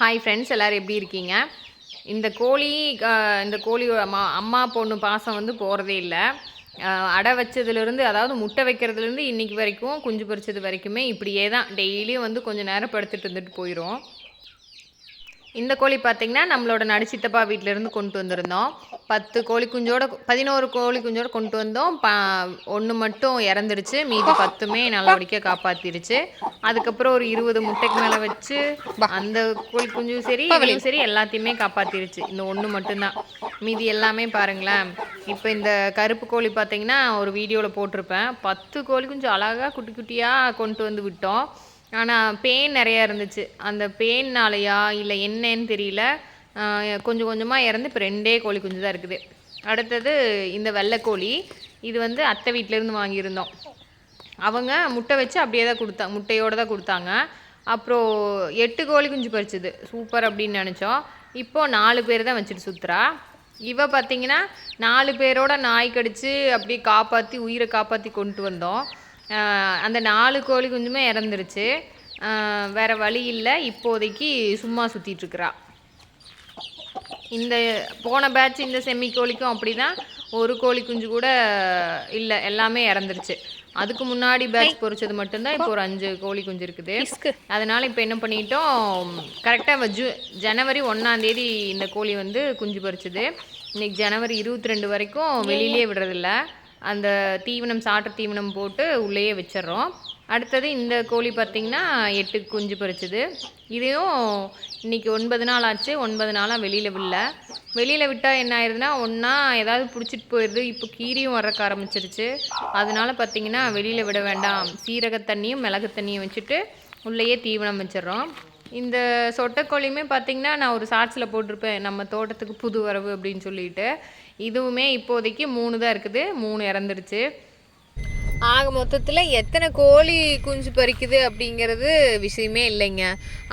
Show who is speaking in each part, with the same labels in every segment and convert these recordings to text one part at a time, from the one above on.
Speaker 1: Hi friends எல்லோரும் எப்படி இருக்கீங்க? இந்த கோழி இந்த கோழி அம்மா அம்மா பொண்ணு பாசம் வந்து போகிறதே இல்லை. அடை வச்சதுலேருந்து அதாவது முட்டை வைக்கிறதுலேருந்து இன்னைக்கு வரைக்கும் குஞ்சு பறிச்சது வரைக்குமே இப்படியே தான் டெய்லியும் வந்து கொஞ்சம் நேரம் படுத்துட்டு இருந்துட்டு போயிடும் இந்த கோழி பார்த்தீங்கன்னா நம்மளோட நடிச்சித்தப்பா வீட்டிலேருந்து கொண்டு வந்திருந்தோம். பத்து கோழி குஞ்சோட பதினோரு கோழி குஞ்சோட கொண்டு வந்தோம். ப ஒன்று மட்டும் இறந்துருச்சு மீதி பத்துமே நல்லபடியாக காப்பாற்றிருச்சு அதுக்கப்புறம் ஒரு இருபது முட்டைக்கு மேலே வச்சு அந்த கோழி குஞ்சும் சரி இதுவும் சரி எல்லாத்தையுமே காப்பாற்றிருச்சு இந்த ஒன்று மட்டும்தான். மீதி எல்லாமே பாருங்களேன். இப்போ இந்த கருப்பு கோழி பார்த்தீங்கன்னா ஒரு வீடியோவில் போட்டிருப்பேன். பத்து கோழி குஞ்சு அழகாக குட்டி குட்டியாக கொண்டு வந்து விட்டோம். ஆனால் பெயின் நிறையா இருந்துச்சு. அந்த பெயின்னாலையா இல்லை என்னன்னு தெரியல. கொஞ்சம் கொஞ்சமாக இறந்து இப்போ ரெண்டே கோழி குஞ்சு தான் இருக்குது. அடுத்தது இந்த வெள்ளைக்கோழி இது வந்து அத்தை வீட்டிலேருந்து வாங்கியிருந்தோம். அவங்க முட்டை வச்சு அப்படியே தான் கொடுத்தா முட்டையோடு தான் கொடுத்தாங்க. அப்புறம் எட்டு கோழி குஞ்சு பறிச்சுது. சூப்பர் அப்படின்னு நினச்சோம். இப்போது நாலு பேர் தான் வச்சுட்டு சுற்றுறா இவ பார்த்தீங்கன்னா நாலு பேரோட நாய் கடித்து அப்படியே காப்பாற்றி உயிரை காப்பாற்றி கொண்டு வந்தோம். அந்த நாலு கோழி குஞ்சுமே இறந்துருச்சு. வேற வழி இல்லை. இப்போதைக்கு சும்மா சுற்றிட்டு இருக்கிறா. இந்த போன பேட்ச் இந்த செம்மி கோழிக்கும் அப்படிதான் ஒரு கோழி குஞ்சு கூட இல்லை. எல்லாமே இறந்துருச்சு. அதுக்கு முன்னாடி பேட்ச் பொரிச்சது மட்டும்தான் இப்போ ஒரு அஞ்சு கோழி குஞ்சு இருக்குது. அதனால இப்போ என்ன பண்ணிட்டோம்? கரெக்டாக ஜூ ஜனவரி ஒன்றாம் தேதி இந்த கோழி வந்து குஞ்சு பொரிச்சது இன்னைக்கு ஜனவரி இருபத்தி ரெண்டு வரைக்கும் வெளியிலே விடுறதில்ல. அந்த தீவனம் சாட்டு தீவனம் போட்டு உள்ளேயே வச்சிடுறோம். அடுத்தது இந்த கோழி பார்த்திங்கன்னா எட்டு குஞ்சு பறிச்சுது. இதையும் இன்னைக்கு ஒன்பது நாள் ஆச்சு ஒன்பது நாளாக வெளியில் விடல. வெளியில் விட்டால் என்ன ஆயிடுதுன்னா ஒன்றா ஏதாவது பிடிச்சிட்டு போயிடுது இப்போ கீரியும் வர்றக்க ஆரம்பிச்சிருச்சு. அதனால பார்த்தீங்கன்னா வெளியில் விட வேண்டாம். சீரக தண்ணியும் மிளகு தண்ணியும் வச்சுட்டு உள்ளேயே தீவனம் வச்சிடுறோம். இந்த சொட்டைக்கோழியுமே பார்த்தீங்கன்னா நான் ஒரு ஷார்ட்ஸில் போட்டிருப்பேன். நம்ம தோட்டத்துக்கு புது வரவு அப்படின்னு சொல்லிட்டு. இதுவுமே இப்போதைக்கு மூணு தான் இருக்குது. மூணு இறந்துருச்சு. ஆக மொத்தத்தில் எத்தனை கோழி குஞ்சு பறிக்குது அப்படிங்கிறது விஷயமே இல்லைங்க.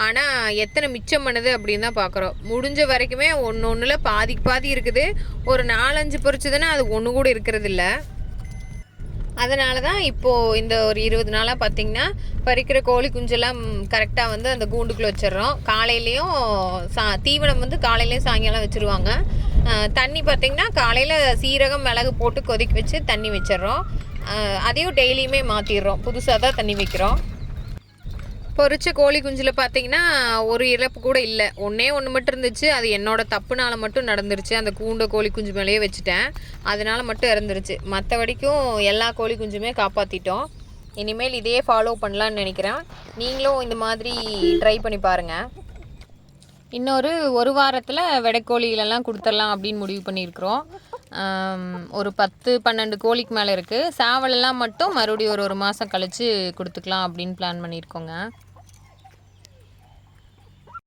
Speaker 1: ஆனால் எத்தனை மிச்சம் பண்ணுது அப்படின்னு தான் பார்க்குறோம் முடிஞ்ச வரைக்குமே ஒன்று ஒன்றில் பாதிக்கு பாதி இருக்குது. ஒரு நாலஞ்சு பொறிச்சதுன்னா அது ஒன்று கூட இருக்கிறது இல்லை அதனால தான் இப்போது இந்த ஒரு இருபது நாளாக பார்த்தீங்கன்னா பறிக்கிற கோழி குஞ்செல்லாம் கரெக்டாக வந்து அந்த கூண்டுக்குள்ளே வச்சிடுறோம். காலையிலையும் சா தீவனம் வந்து காலையிலையும் சாயங்காலம் வச்சுருவாங்க. தண்ணி பார்த்தீங்கன்னா காலையில் சீரகம் மிளகு போட்டு கொதிக்க வச்சு தண்ணி வச்சிடுறோம். அதையும் டெய்லியுமே மாற்றிடுறோம் புதுசாக தான் தண்ணி வைக்கிறோம். பொரிச்ச கோழி குஞ்சில் பார்த்தீங்கன்னா ஒரு இறப்பு கூட இல்லை. ஒன்றே ஒன்று மட்டும் இருந்துச்சு. அது என்னோட தப்புனால மட்டும் நடந்துருச்சு. அந்த கூண்ட கோழி குஞ்சு மேலேயே வச்சுட்டேன். அதனால மட்டும் இறந்துருச்சு. மற்றபடிக்கும் எல்லா கோழி குஞ்சுமே காப்பாற்றிட்டோம் இனிமேல் இதே ஃபாலோ பண்ணலான்னு நினைக்கிறேன். நீங்களும் இந்த மாதிரி ட்ரை பண்ணி பாருங்கள் இன்னொரு ஒரு வாரத்தில் வெடைக்கோழிகளெல்லாம் கொடுத்துடலாம் அப்படின்னு முடிவு பண்ணியிருக்கிறோம். ஒரு பத்து பன்னெண்டு கோழிக்கு மேலே இருக்குது சாவலெல்லாம் மட்டும் மறுபடியும் ஒரு ஒரு மாதம் கழித்து கொடுத்துக்கலாம் அப்படின்னு பிளான் பண்ணியிருக்கோங்க.